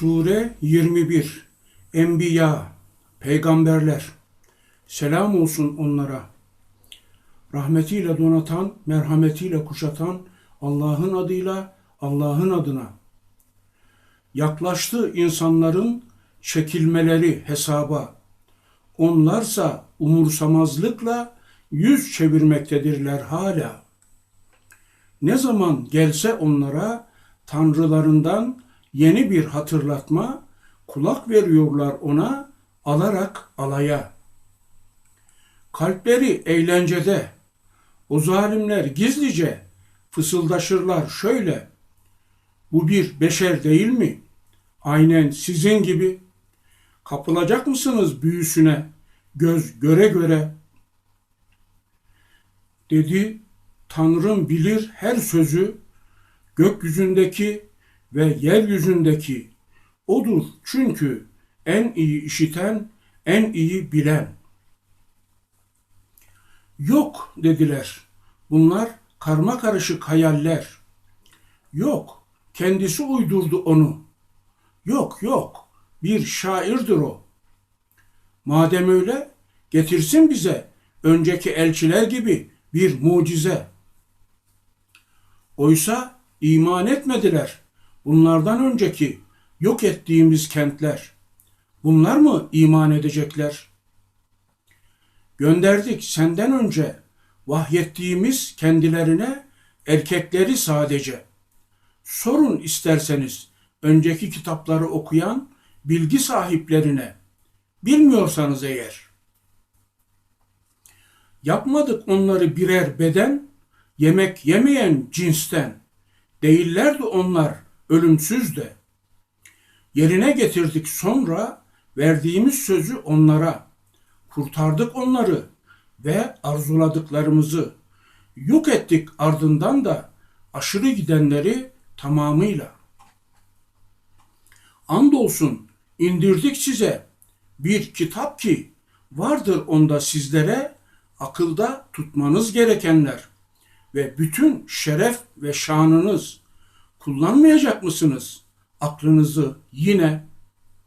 Sure 21 Enbiya Peygamberler Selam olsun onlara. Rahmetiyle donatan, merhametiyle kuşatan Allah'ın adıyla, Allah'ın adına. Yaklaştı insanların çekilmeleri hesaba. Onlarsa umursamazlıkla yüz çevirmektedirler hala. Ne zaman gelse onlara tanrılarından yeni bir hatırlatma, kulak veriyorlar ona alarak alaya. Kalpleri eğlencede, o zalimler gizlice fısıldaşırlar şöyle. Bu bir beşer değil mi? Aynen sizin gibi. Kapılacak mısınız büyüsüne, göz göre göre? Dedi, Tanrım bilir her sözü, gökyüzündeki ve yeryüzündeki odur çünkü en iyi işiten, en iyi bilen. Yok dediler. Bunlar karma karışık hayaller. Yok, kendisi uydurdu onu. Yok, yok, bir şairdir o. Madem öyle, getirsin bize önceki elçiler gibi bir mucize. Oysa iman etmediler bunlardan önceki yok ettiğimiz kentler. Bunlar mı iman edecekler? Gönderdik senden önce vahyettiğimiz kendilerine erkekleri sadece. Sorun isterseniz önceki kitapları okuyan bilgi sahiplerine. Bilmiyorsanız eğer. Yapmadık onları birer beden, yemek yemeyen cinsten. Değillerdi onlar ölümsüz de. Yerine getirdik sonra verdiğimiz sözü onlara. Kurtardık onları ve arzuladıklarımızı. Yok ettik ardından da aşırı gidenleri tamamıyla. Andolsun indirdik size bir kitap ki vardır onda sizlere akılda tutmanız gerekenler ve bütün şeref ve şanınız kullanmayacak mısınız? Aklınızı yine